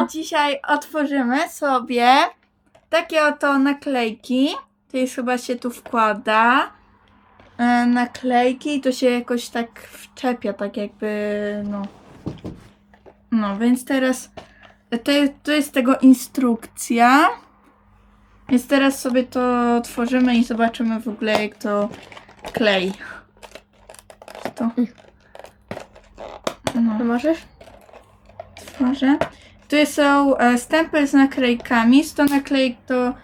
to dzisiaj otworzymy sobie takie oto naklejki. To jest chyba się tu wkłada. E, naklejki i to się jakoś tak wczepia, tak jakby no. No, więc teraz to jest, to jest tego instrukcja. Więc teraz sobie to otworzymy i zobaczymy w ogóle jak to klei. To. No. No możesz? Tworzę. Tu są e, stempel z naklejkami. 100 naklejek do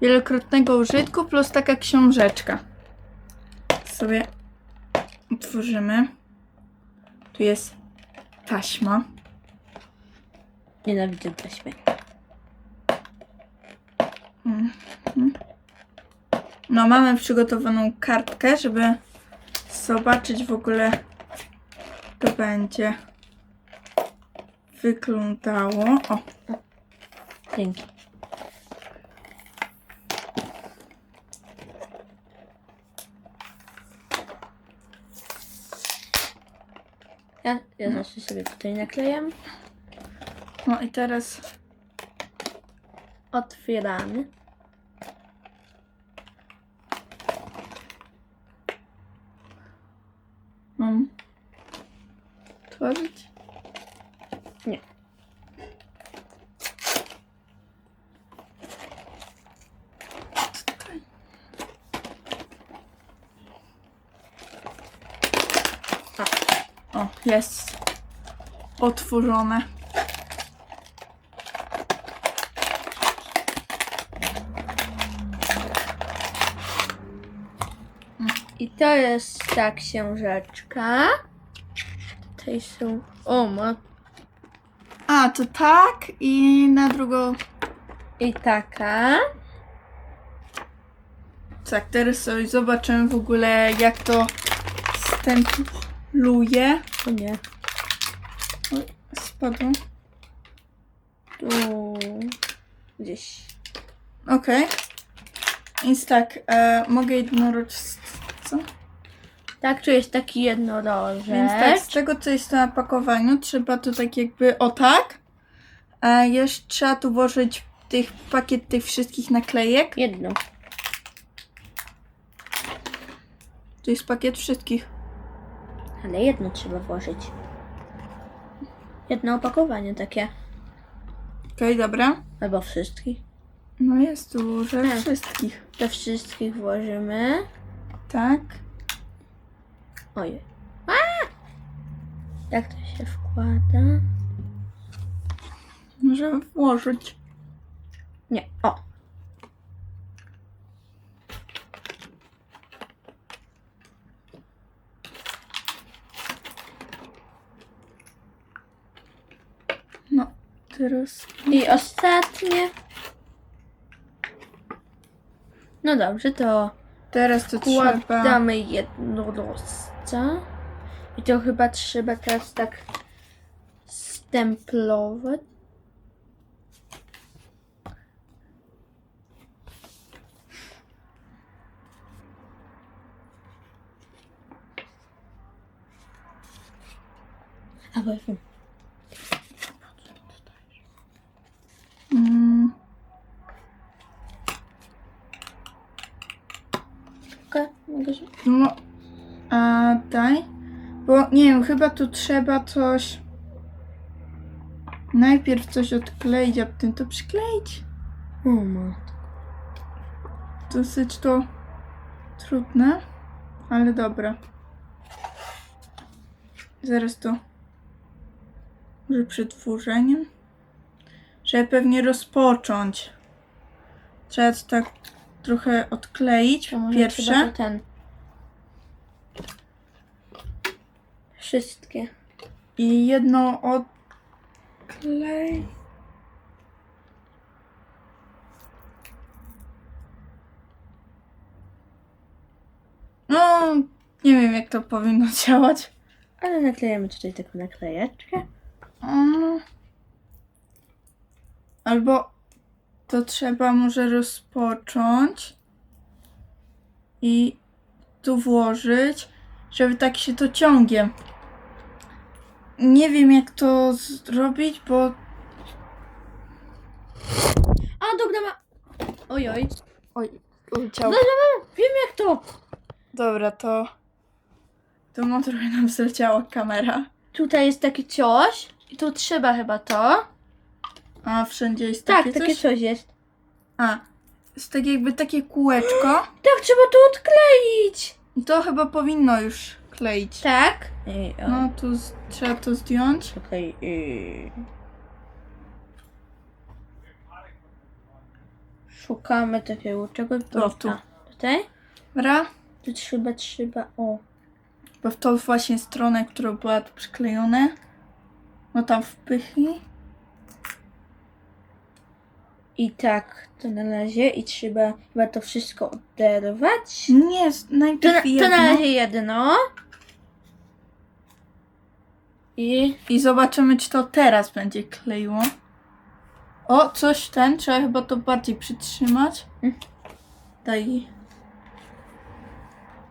wielokrotnego użytku plus taka książeczka. Sobie otworzymy. Tu jest taśma. Nienawidzę taśmy. Mhm. No, mamy przygotowaną kartkę, żeby zobaczyć w ogóle, to będzie wyglądało. O, Dzięki. Ja, ja zawsze sobie tutaj naklejam. no i teraz Otwieramy. mam tworzyć. Nie. Tutaj. O, jest otworzone. I to jest ta książeczka. Tutaj są. O, ma. A, to tak i na drugą. I taka. Tak, teraz sobie zobaczymy w ogóle jak to stempluje. O nie. Oj, Spadło. Tu. Gdzieś. Okej. Więc tak, e, mogę jednorożec. Co? Tak, tu jest taki jednorożec. Więc tak, z tego co jest na pakowaniu, trzeba tu tak jakby o tak. A jeszcze trzeba tu włożyć tych pakiet tych wszystkich naklejek. Jedno. Tu jest pakiet wszystkich. Ale jedno trzeba włożyć. Jedno opakowanie takie. Okej, dobra. Albo wszystkich. No jest tu, że Tak. wszystkich. Do wszystkich włożymy. Tak. Ojej. A! Jak to się wkłada? Możemy włożyć. Nie. O. No, teraz. I ostatnie. No dobrze, to Teraz to trzeba. wkładamy jednorożca. I to chyba trzeba teraz tak stemplować. A bo wiem. Mm, Mogę się... no, a daj. Bo nie wiem, chyba tu trzeba coś. Najpierw coś odkleić, a potem to przykleić. O matko. Dosyć to trudne, ale dobra. Zaraz to. Może przed włożeniem. Żeby pewnie rozpocząć. Trzeba to tak trochę odkleić. To może Pierwsze. to ten. Wszystkie. I jedno odklej. No, nie wiem jak to powinno działać. Ale naklejemy tutaj taką naklejeczkę. Mm. Albo to trzeba może rozpocząć i tu włożyć, żeby tak się to ciągiem. Nie wiem jak to zrobić, bo A, dobra, ma... Oj, oj. Oj, uleciał. Wiem jak to. Dobra, to... To no trochę nam zleciała kamera. Tutaj jest takie coś. I tu trzeba chyba to. A wszędzie jest Tak, takie, takie coś? jest. A, jest tak jakby takie kółeczko. Tak, trzeba to odkleić. I to chyba powinno już kleić. Tak. O, No, tu z... trzeba to zdjąć. Okej. y. Szukamy takiego czegoś. O, tu. A, Tutaj? Dobra? Tu trzeba, trzeba, o. Bo w tą właśnie stronę, którą była tu przyklejone. No tam wpychnij. I tak to na razie i trzeba chyba to wszystko oderwać. Nie, To na, najpierw to jedno. na razie jedno. I I zobaczymy, czy to teraz będzie kleiło. O, coś ten, trzeba chyba to bardziej przytrzymać. Mm. Daj.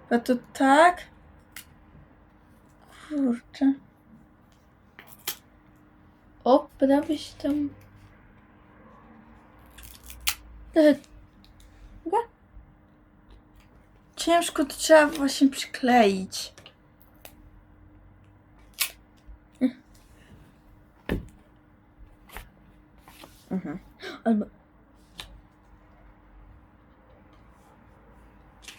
A to tak. Kurczę. o, prawie się tam. Trochę Ciężko to trzeba właśnie przykleić. Albo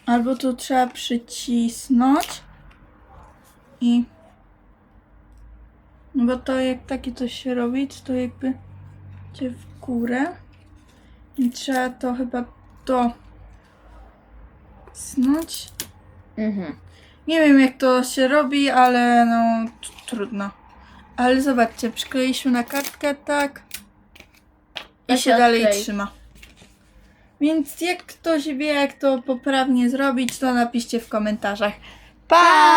Albo tu trzeba przycisnąć. I. No bo to jak takie coś się robi, to jakby idzie w górę. I trzeba to chyba do snąć. Mhm. Nie wiem jak to się robi, ale no trudno. Ale zobaczcie, przykleiliśmy na kartkę tak i się się dalej odklei. trzyma. Więc jak ktoś wie jak to poprawnie zrobić, to napiszcie w komentarzach. Pa!